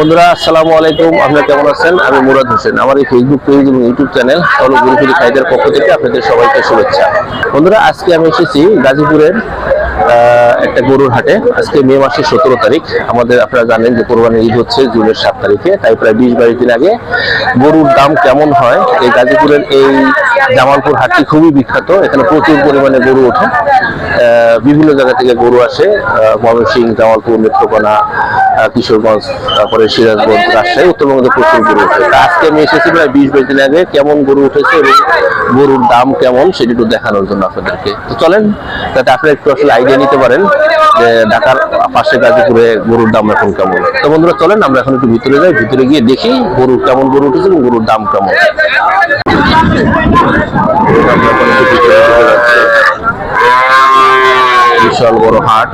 বন্ধুরা, আসসালামু আলাইকুম। আপনারা কেমন আছেন? আমি মুরাদ হোসেন। আমার এই ফেসবুক পেজ এবং ইউটিউব চ্যানেল গুরুপুরি খাইদের পক্ষ থেকে আপনাদের সবাইকে শুভেচ্ছা। বন্ধুরা, আজকে আমি এসেছি গাজীপুরের একটা গরুর হাটে। আজকে মে মাসের সতেরো তারিখ। আমাদের আপনারা জানেন যে কোরবানির ঈদ হচ্ছে জুনের সাত তারিখে। তাই প্রায় বিশ বাইশ দিন আগে গরুর দাম কেমন হয়? এই গাজীপুরের এই জামালপুর হাটটি খুবই বিখ্যাত। এখানে প্রচুর পরিমাণে গরু ওঠে। বিভিন্ন জায়গা থেকে গরু আসে। আহ, ময়মনসিংহ জামালপুর নেত্রকোনা কিশোরগঞ্জ তারপরে সিরাজগঞ্জ রাজশাহী উত্তরবঙ্গে প্রচুর গরু উঠে আজকে আমি এসেছি প্রায় বিশ বাইশ দিন আগে কেমন গরু উঠেছে এবং গরুর দাম কেমন সেটি একটু দেখানোর জন্য আপনাদেরকে। তো চলেন যাতে আপনারা একটু আসলে আইডিয়া নিতে পারেন। যে ঢাকার পাশে গাজীপুরে গরুর দাম এখন কেমন তো বন্ধুরা, চলেন, আমরা এখন একটু ভিতরে যাই, ভিতরে গিয়ে দেখি গরু কেমন গরু উঠেছে এবং গরুর দাম কেমন। বিশাল বড় হাট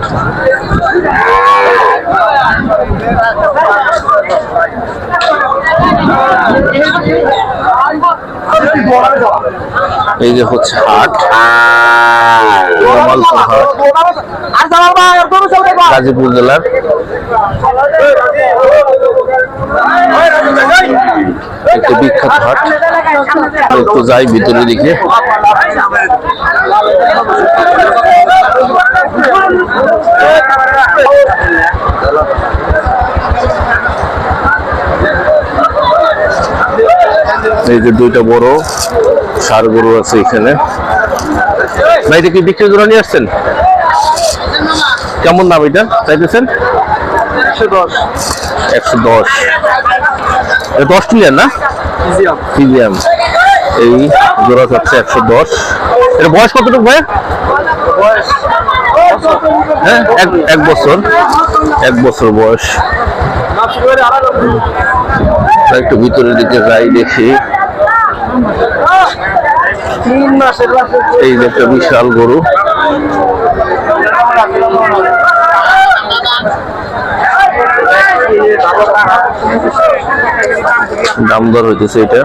এই যে হচ্ছে হাট। গাজীপুর জেলার। একটি বিখ্যাত হাট। একটু যাই ভিতরে দিকে। এই যে দুইটা বড় সার গরু আছে এখানে। ভাই এটা কি বিক্রির জন্য নিয়ে আসছেন? কেমন দাম এটা? চাইতেছেন? একশো দশ। একশো দশ। দশ টিলিয়ান না? ফিজিয়াম এই জোড়া হচ্ছে একশো দশ। এটা বয়স কতটুকু ভাই হ্যাঁ এক এক বছর। এক বছর বয়স। একটু ভিতরের দিকে যাই দেখি। এই যে একটা বিশাল গরু। দাম দর হইতেছে এটা।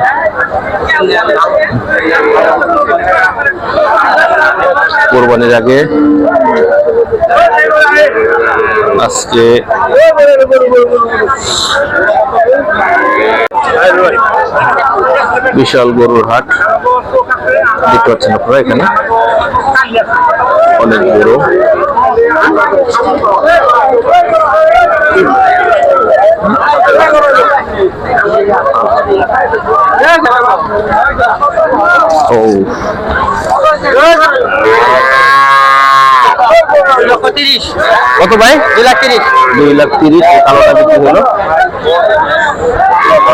কোরবানির আগে আজকে বিশাল গরুর হাট। দেখতে পাচ্ছেন আপনারা এখানে। অনেক বড় ও। কত ভাই? দুই লাখ তিরিশ। দুই লাখ তিরিশ কালোটা বিক্রি হলো।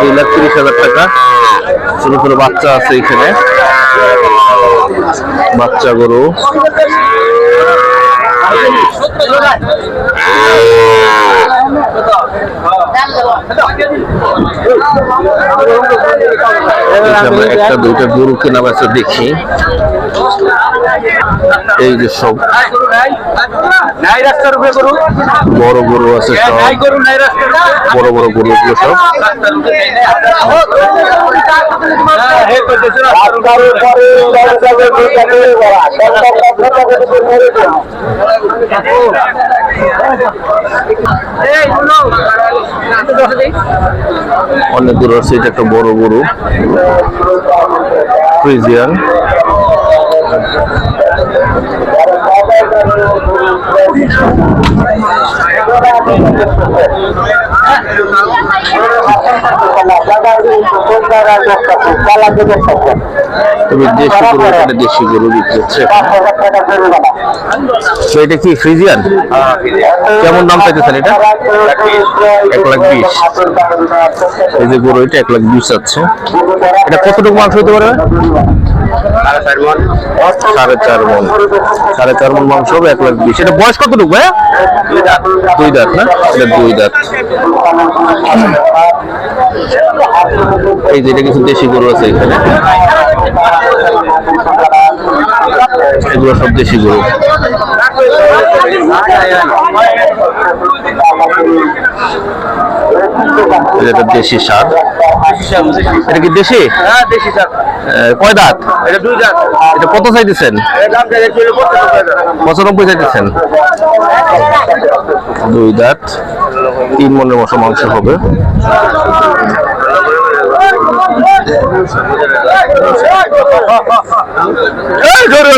দুই লাখ তিরিশ হাজার টাকা। ছোট ছোট বাচ্চা আছে এখানে। বাচ্চা গরু। একটা দুইটা গরু কেনা বেচা দেখি। এই যে সব বড় গরু আছে সব। বড় বড় গরু এগুলো সব। অনেক গরু আছে এটা একটা বড় গরু। ফ্রিজিয়ান তবে দেশি গরু এখানে দেশি গরু বিক্রি হচ্ছে। তো এটা কি ফ্রিজিয়ান? কেমন দাম চাইতেছেন এটা? এক লাখ বিশ। এই যে গরু এটা এক লাখ বিশ আছে। এটা কতটুকু মাংস হতে পারে? সাড়ে চার মন। সাড়ে চার মন মাংস হবে এক লাখ বিশ। এটা বয়স কতটুকু ভাই দুই দাঁত না? এটা দুই দাঁত। এই যে এটা কিছু দেশি গরু আছে এখানে। এগুলো সব দেশি গরু। এটা দেশি সার। এটা কি দেশি? হ্যাঁ দেশি স্যার। কয় দাঁত? এটা দুই দাঁত। এটা কত চাইতেছেন? পঁচানব্বই চাইতেছেন। দুই দাঁত। তিন মনের মতো মাংস হবে। গরু,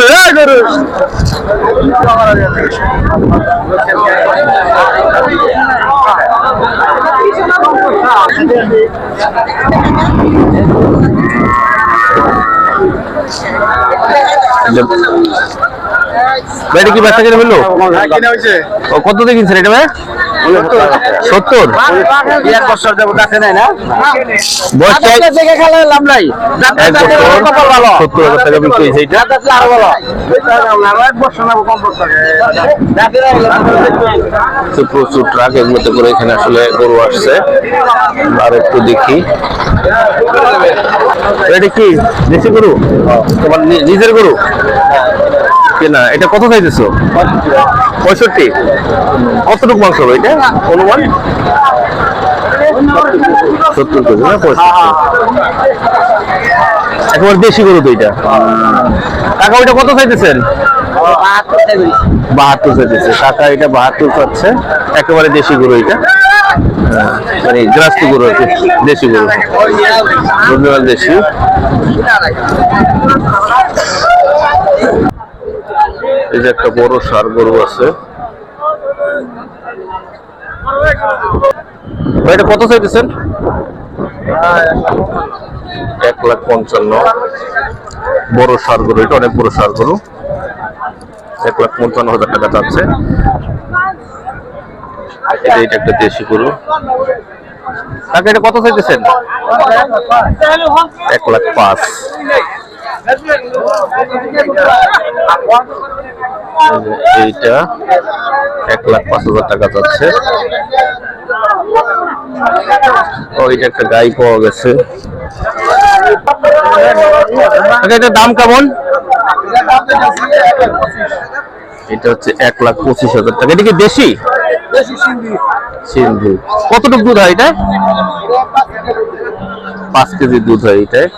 এই কি বাচ্চা কিনে ফেলল? ও কত দিয়ে কিনছেন এটা ভাই? সত্তর? এক বছর যাব নাই না? চাই- দেখে খেলে লাভ নাই। এক বছর ভালো সত্তর হাজার টাকা বিক্রি হয়েছে এটা আরও কম প্রচুর ট্রাক এগুলোতে করে এখানে আসলে গরু আসছে। আর একটু দেখি। এটা কি দেশি গরু? তোমার নিজের গরু? কেনা এটা কত চাইতেছো? পঁয়ষট্টি। কতটুকু মাংস হবে এটা? অনুমান? সত্তর কেজি না পঁয়ষট্টি? একেবারে দেশি গরু তো এটা। কাকা ওইটা কত চাইতেছেন? বাহাত্তর চাইতেছে। কাকা এটা বাহাত্তর চাচ্ছে। একেবারে দেশি গরু এটা। হ্যাঁ, মানে গ্রাস্তি গরু আছে দেশি গরু। দেশি। এই যে একটা বড় সার গরু আছে। এটা কত চাইতেছেন? এক লাখ পঞ্চান্ন। বড় সার গরু, এটা অনেক বড় সার গরু। এক লাখ পঞ্চান্ন হাজার টাকা চাচ্ছে। এটা এটা একটা দেশি গরু। এটা কত চাইতেছেন? এক লাখ পাঁচ। এইটা এক লাখ পাঁচ হাজার টাকা চাচ্ছে ও এটা একটা গাই পাওয়া গেছে। কাকা, এটার দাম কেমন? এটা হচ্ছে এক লাখ পঁচিশ হাজার টাকা। এটা কি দেশি? সিন্ধু। কতটুকু দুধ হয় এটা? পাঁচ কেজি দুধ হয় এটায়।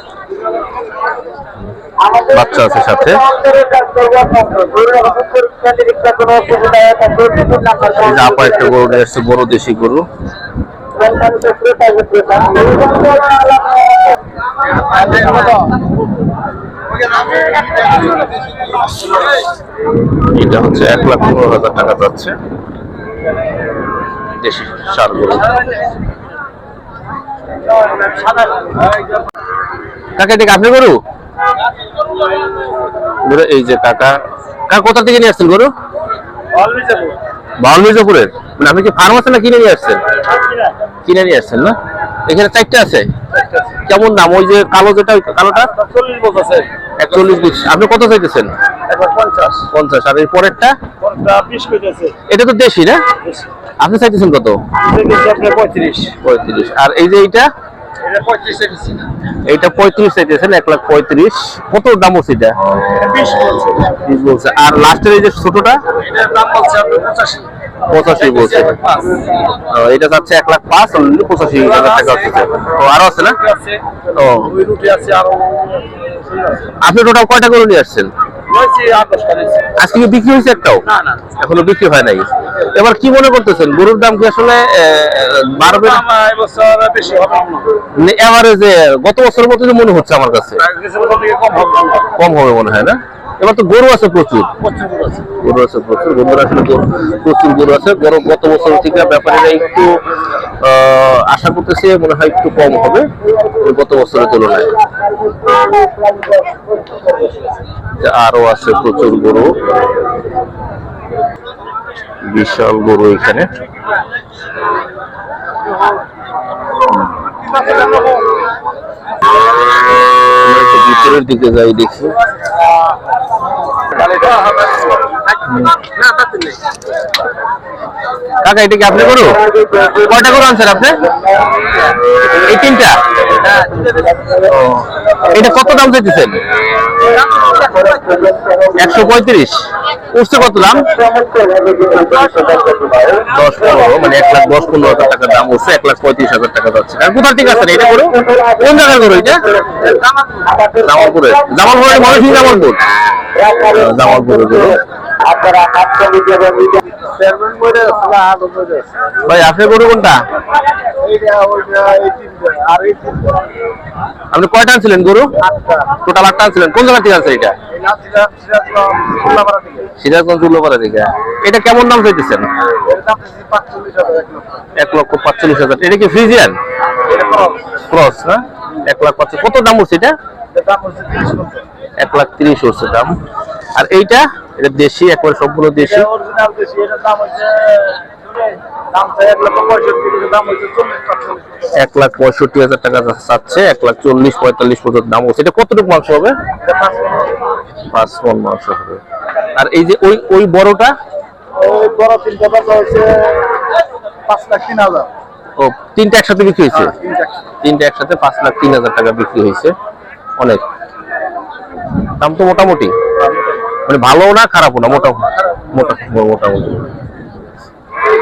বাচ্চা আছে সাথে। আপা একটা গরু নিয়ে আসছে বড় দেশি গরু। এটা হচ্ছে এক লাখ পনেরো হাজার টাকা যাচ্ছে। দেশি সার গরু। কাকা কি আপনার গরু? গরু এই যে কাকা। কাকা কোথা থেকে নিয়ে আসছেন গরু? বাউল মির্জাপুরের? মানে আপনি কি ফার্ম আছে না কিনে নিয়ে আসছেন? কিনে নিয়ে আসছেন না? এখানে চারটে আছে? কেমন দাম? ওই যে কালো যেটা কালোটা? চল্লিশ বছর আছে একচল্লিশ বিশ। আপনি কত চাইতেছেন? পঞ্চাশ। আর পরেরটা? এটা তো দেশি না? আপনি চাইতেছেন কত? পঁয়ত্রিশ। পঁয়ত্রিশ। আর এই যে এইটা? এটা পঁয়ত্রিশ চাইতেছেন এক লাখ পঁয়ত্রিশ। কত দাম হচ্ছে এটা? বলছে। আর লাস্টের এই যে ছোটটা? পঁচাশি। বলছে। এটা যাচ্ছে এক লাখ পাঁচ অলরেডি পঁচাশি হাজার টাকা হচ্ছে। ও আরও আছে না? ও। আপনি টোটাল কয়টা করে নিয়ে আসছেন? আজকে বিক্রি হয়েছে একটাও? এখনও বিক্রি হয় নাই? এবার কি মনে করতেছেন? গরুর দাম কি আসলে বাড়বে এভারেজে গত বছরের মতো মনে হচ্ছে আমার কাছে। বছর কম হবে? মনে হয় না? এবার তো গরু আছে প্রচুর। গরু আছে। প্রচুর বন্ধুরা আসলে প্রচুর গরু আছে। গরু গত বছর থেকে ব্যাপারীরা একটু আহ, আশা করতেছে মনে হয় একটু কম হবে গত বছরের তুলনায়। আরও আছে প্রচুর গরু। বিশাল গরু এখানে। ভিতরের দিকে যাই দেখি। কাকা, এটা কি আপনি গরু? কয়টা গরু আনছেন আপনি? এই তিনটা? এটা কত দাম চাইতেছেন? একশো পঁয়ত্রিশ। উঠছে কত দাম? দশ পনেরো মানে এক লাখ দশ পনেরো হাজার টাকার দাম উঠছে, এক লাখ পঁয়ত্রিশ হাজার টাকা যাচ্ছে। আর কোথা থেকে আসেন এটা গরু? কোন জায়গার গরু এটা? জামালপুরে জামালপুরে ময়মনসিংহ, জামালপুর। জামালপুরে ভাই আপনার গরু কোনটা? আপনি কয়টা আনছিলেন গরু? টোটাল আটটা আনছিলেন। কোন জায়গা থেকে আছে এটা? সিরাজগঞ্জ উল্লোপাড়া থেকে। এটা কেমন দাম চাইতেছেন? এক লক্ষ। পাঁচচল্লিশ হাজার। এটা কি ফ্রিজিয়ান? ক্রস। না? এক লাখ পাঁচ কত দাম হচ্ছে এটা? এক লাখ তিরিশ হচ্ছে দাম। আর এইটা? এটা দেশি একবার সম্পূর্ণ দেশি। এক লাখ পঁয়ষট্টি হাজার টাকা চাচ্ছে এক লাখ চল্লিশ পঁয়তাল্লিশ পর্যন্ত দাম হচ্ছে। এটা কতটুকু মাংস হবে? পাঁচ মন। মাংস হবে। আর এই যে ওই ওই বড়টা? ও তিনটা একসাথে বিক্রি হয়েছে? তিনটা একসাথে পাঁচ লাখ তিন হাজার টাকা বিক্রি হয়েছে। অনেক। দাম তো মোটামুটি। মানে ভালো না, খারাপও না, মোটা মোটা মোটামুটি।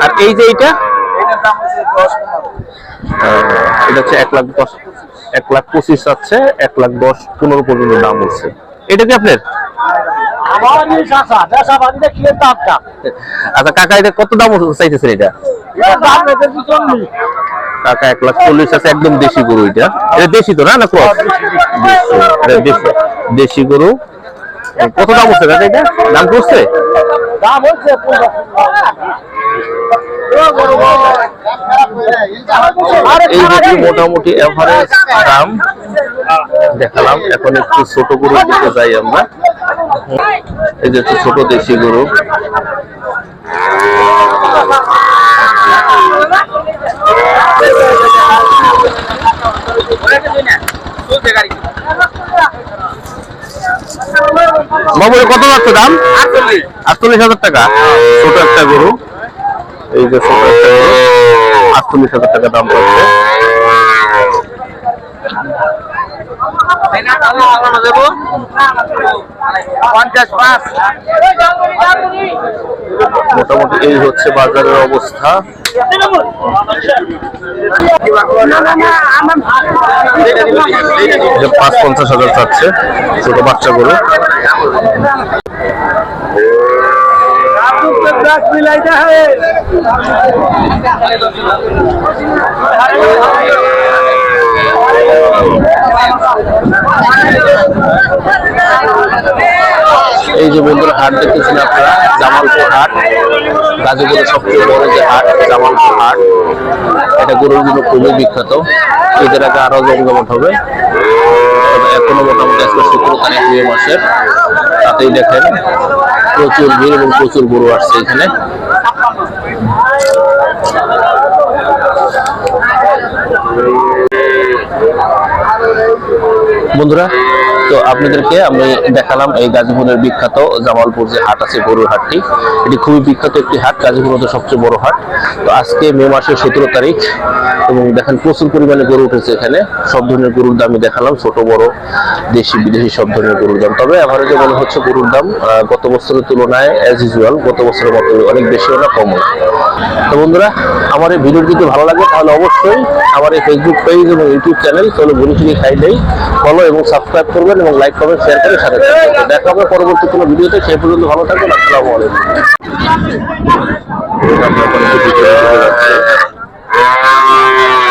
আর এই যে এইটা? এটা আচ্ছা কাকা, এটা কত দাম কাকা, এক লাখ চল্লিশ আছে, একদম দেশি গরু এটা। দেশি তো না না দেশি গরু। কত দাম হচ্ছে কাকা এটা? দাম করছে এই গরু মোটামুটি এভারেজ দাম? দেখালাম এখন একটু ছোট গরু দিতে যাই আমরা। এই যে একটু ছোট দেশি গরু। এর কত যাচ্ছে দাম? আটচল্লিশ হাজার টাকা। ছোট একটা গরু। এই যে ছোট একটা গরু। আটচল্লিশ হাজার টাকা দাম পাচ্ছে। মোটামুটি এই হচ্ছে বাজারের অবস্থা। পাঁচ পঞ্চাশ হাজার চাচ্ছে ছোট বাচ্চা গরু এই যে বন্ধুরা হাট দেখতেছেন আপনারা, জামালপুর হাট। গাজীপুরের সবচেয়ে বড় যে হাট, জামালপুর হাট। এটা গরুর জন্য খুবই বিখ্যাত। ঈদের আগে আরও জমজমট হবে এখনও মোটামুটি আজকে সতেরো তারিখ, মে মাসের। তাতেই দেখেন প্রচুর ভিড় এবং প্রচুর গরু আসছে এখানে। বন্ধুরা তো আপনাদেরকে আমি দেখালাম এই গাজীপুরের বিখ্যাত জামালপুর যে হাট আছে, গরুর হাটটি। এটি খুবই বিখ্যাত একটি হাট, গাজীপুর সবচেয়ে বড় হাট। তো আজকে মে মাসের সতেরো তারিখ। এবং দেখেন প্রচুর পরিমাণে গরু উঠেছে এখানে। সব ধরনের গরুর দামই দেখালাম, ছোট, বড়, দেশি, বিদেশি সব ধরনের গরুর দাম। তবে অ্যাভারেজে মনে হচ্ছে গরুর দাম গত বছরের তুলনায় অ্যাজ ইউজুয়াল গত বছরের মতো অনেক বেশি না কম তো বন্ধুরা, আমার এই ভিডিও যদি ভালো লাগে, তাহলে অবশ্যই আমার এই ফেসবুক পেজ এবং ইউটিউব চ্যানেল চলো খাই দেই। ফলো এবং সাবস্ক্রাইব করবেন এবং লাইক কমেন্ট শেয়ার করে সাথে দেখা হবে পরবর্তী কোনো ভিডিওতে, সেই পর্যন্ত ভালো থাকবেন, আসসালামু আলাইকুম। Yeah.